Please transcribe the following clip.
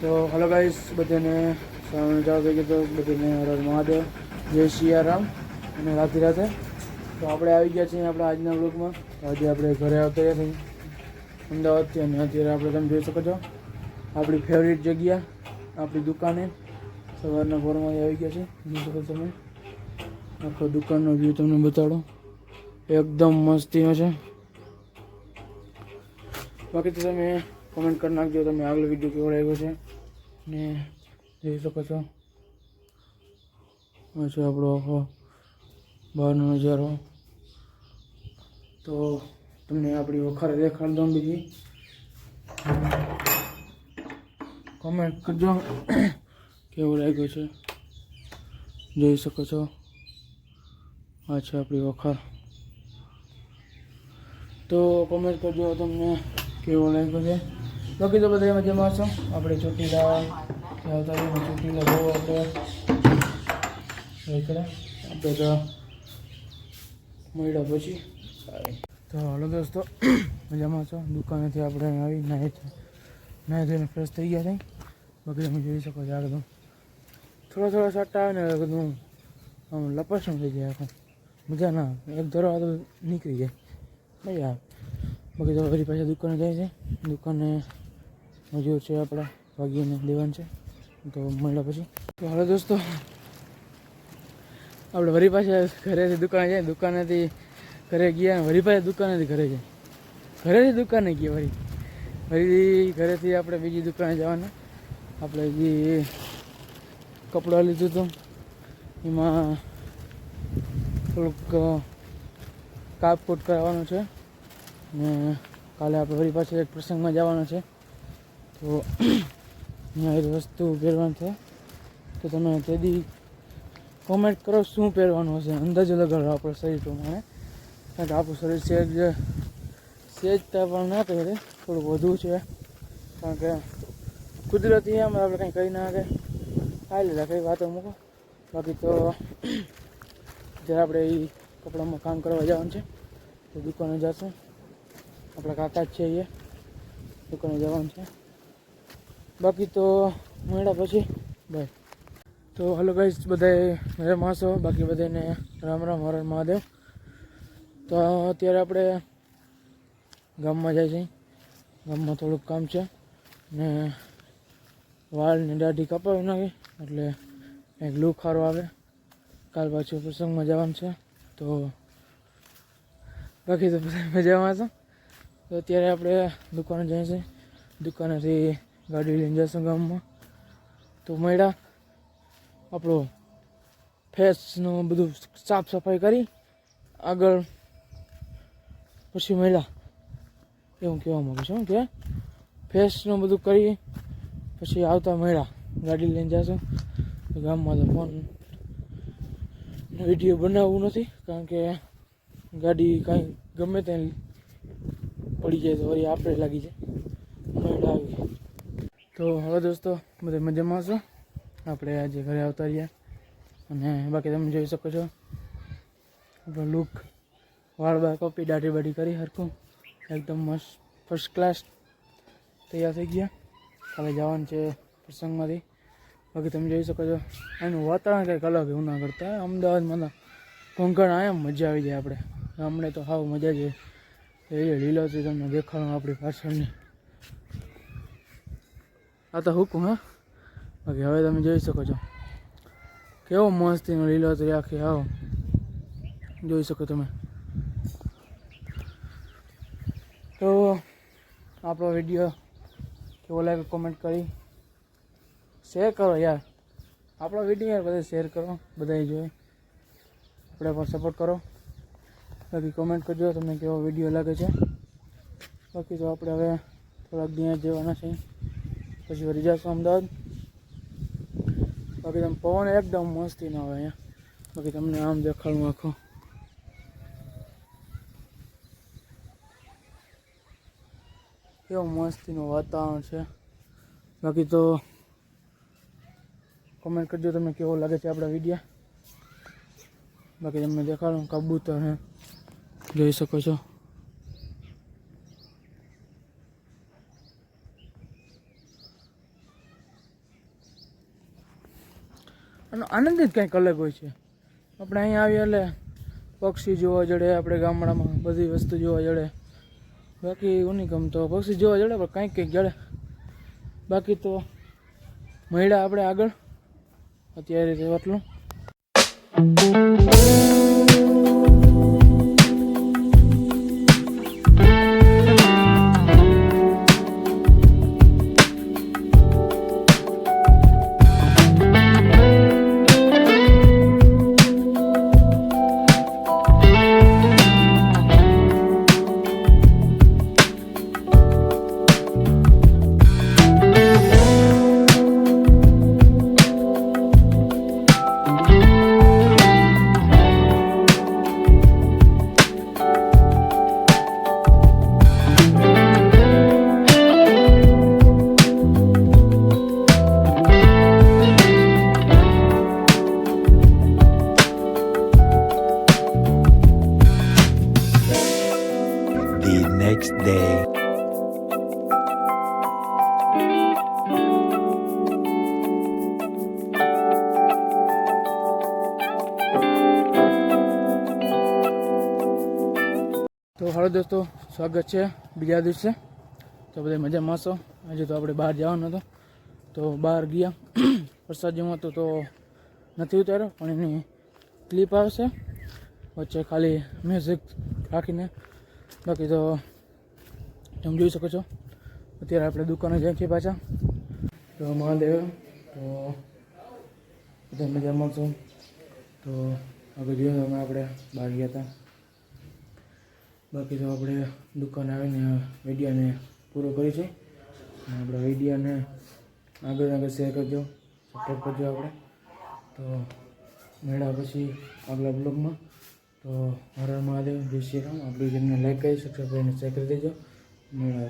તો hello guys બધાને સામે જાવ થઈ તો બધાને હર મહાદેવ, જય સિયારામ અને રાતે રાતે. તો આપણે આવી ગયા છીએ આપણા આજના બ્લોગમાં આજે આપણે ઘરે આવતા રહ્યા છીએ. અમદાવાદથી અને અત્યારે આપણે તમે જોઈ શકો છો. આપણી ફેવરિટ જગ્યા, આપણી દુકાને સવારના પોરમાંથી આવી ગયા છે. જોઈ શકો તમે. આખો દુકાનનો વ્યૂ તમને બતાડો. એકદમ મસ્તીનો છે. બાકી તો તમે કોમેન્ટ કરી નાખજો, તમે આગલો વીડિયો કેવો લાગ્યો છે. ને જોઈ શકો છો. છે આપણો આખો બહારનો નજારો. તો તમને આપણી વખારે દેખાડ દઉં બીજી. કોમેન્ટ કરજો. કેવો લાગ્યો છે. જોઈ શકો છો. આ છે આપણી વખાર. તો કોમેન્ટ કરજો તમને કેવો લાગ્યો છે. બાકી તો બધા મજામાં છો? આપણે ચોટીલા આવતા ચોટીલા બહુ આપણે. આપણે તો મળ્યા પછી. તો હાલો દોસ્તો, મજામાં છો? દુકાનેથી આપણે આવી, નાહી નાહી ધોઈને ફ્રેશ થઈ ગયા છે બાકી તમે જોઈ શકો છો આગળ થોડા થોડા સાટા આવે ને બધું આમ લપસણ થઈ જાય આખું. મજા ના એક ધરો આ તો નીકળી જાય. મજા આવે. બાકી તો ફરી પાછા દુકાને જાય છે. દુકાને મજૂર છે આપણા વાગીને દેવાન છે. તો મળ્યા પછી. તો હાલો દોસ્તો, આપણે વરી પાછા ઘરેથી દુકાને જાય, દુકાનેથી ઘરે ગયા વરી પાછા દુકાનેથી ઘરે જાય. ઘરેથી દુકાને ગયા વરી. વરી ઘરેથી આપણે બીજી દુકાને જવાના. આપણે જે કપડાં લીધું હતું, એમાં થોડુંક કાપકૂટ કરાવવાનું છે. ને કાલે આપણે વળી પાછળ એક પ્રસંગમાં જવાનો છે. તો અહીંયા એ વસ્તુ પહેરવાની છે. તો તમે તેથી કોમેન્ટ કરો શું પહેરવાનું હશે. અંદાજો લગાડો આપણું શરીર પ્રમાણે. કારણ કે આપણું શરીર સહેજ સહેજતા પણ ના પહેરે. થોડું વધુ છે. કારણ કે કુદરતી એમ આપણે કંઈ કહી ના કે ખાઈ લીધા કંઈ વાતો મૂકો. બાકી તો જ્યારે આપણે એ કપડામાં કામ કરવા જવાનું છે, તો દુકાને જશું. આપણા કાકા જ છે એ દુકાને જવાનું છે. બાકી તો મળ્યા પછી બાય તો હલો ગાઈસ બધાએ મજામાં છો બાકી બધાને રામ રામ, હર હર મહાદેવ. તો અત્યારે આપણે ગામમાં જાય છે. ગામમાં થોડુંક કામ છે. ને વાળને દાઢી કપાવી નાખી, એટલે લુક સારો આવે. કાલ પાછું પ્રસંગમાં જવાનું છે. તો બાકી તો બધા મજામાં છો તો અત્યારે આપણે દુકાને જઈએ છીએ. દુકાનેથી ગાડી લઈને જશું ગામમાં. તો મળ્યા. આપણો ફેસનું બધું સાફ સફાઈ કરી. આગળ પછી મળ્યા. એવું કહેવા માગું છું, કે ફેસનું બધું કરી પછી આવતા મળ્યા. ગાડી લઈને જશું. ગામમાં તો ફોન વીડિયો બનાવવું નથી, કારણ કે ગાડી કાંઈ ગમે ત્યાં પડી જાય તો વળી આપણે લાગી જાય. તો હવે દોસ્તો, બધે મજામાં છો આપણે આજે ઘરે આવતા રહ્યા. અને બાકી તમે જોઈ શકો છો, આપણો લુક વાળ બાળ કોપી દાઢી બાઢી કરી હરખું. એકદમ મસ્ત ફર્સ્ટ ક્લાસ તૈયાર થઈ ગયા. કાલે જવાનું છે પ્રસંગમાંથી. બાકી તમે જોઈ શકો છો, એનું વાતાવરણ કંઈક અલગ એવું ના કરતા અમદાવાદમાં કોંકણ આયા, મજા આવી જાય આપણે. ગામડે તો હાવ મજા જ એ લીલોતરી તમને દેખાડો આપણી પાછળની. આ તો હુકુમ, હે? બાકી હવે તમે જોઈ શકો છો. કેવો મસ્તીનો લીલોતરી આખી આવો. જોઈ શકો તમે. તો આપણો વીડિયો કેવો લાગે કોમેન્ટ કરી. શેર કરો યાર. આપણો વીડિયો યાર બધા શેર કરો બધાએ જોઈએ આપણે પણ સપોર્ટ કરો. બાકી કોમેન્ટ કરજો તમને કેવો વીડિયો લાગે છે. બાકી તો આપણે હવે થોડાક દિવસ જવાના છે. પછી વળી જશું અમદાવાદ. બાકી તમે પવન એકદમ મસ્તી ના આવે અહીંયા. બાકી તમને આમ દેખાડું આખો. કેવું મસ્તીનું વાતાવરણ છે. બાકી તો કોમેન્ટ કરજો તમને કેવો લાગે છે આપણા વીડિયો. બાકી તમને દેખાડું કબૂતર હે. જોઈ શકો છો. અને આનંદ જ કંઈક અલગ હોય છે. આપણે અહીંયા આવીએ એટલે પક્ષી જોવા જડે, આપણે ગામડામાં બધી વસ્તુ જોવા જડે. બાકી ઉની ગમતો પક્ષી જોવા જડે, પણ કંઈક કંઈક જડે. બાકી તો મળ્યા આપણે આગળ. અત્યારે તો હાલો દોસ્તો, સ્વાગત છે બીજા દિવસે. તો બધા મજામાં હશો હજી તો આપણે બહાર જવાનું હતું. તો બહાર ગયા. વરસાદ જેવું હતું તો નથી ઉતાર્યો, પણ એની ક્લિપ આવશે. વચ્ચે ખાલી મ્યુઝિક રાખીને. બાકી તો તમે જોઈ શકો છો. અત્યારે આપણે દુકાને જઈએ છીએ પાછા. તો મહાદેવ, તો બધા મજામાં છો? તો આગળ જોયું અમે આપણે બહાર ગયા હતા. બાકી તો આપણે દુકાન આવીને વિડીયોને પૂરો કરી છે. અને આપણે વિડીયોને આગળ આગળ શેર કરજો. સપોર્ટ કરજો આપણે. તો મેળા પછી આગલા બ્લોગમાં તો હર મહાદેવ. જય શ્રી રામ. આપણી જેમને લાઈક કરી સબસ્ક્રાઈબ કરીને શેર કરી દેજો. મળ્યા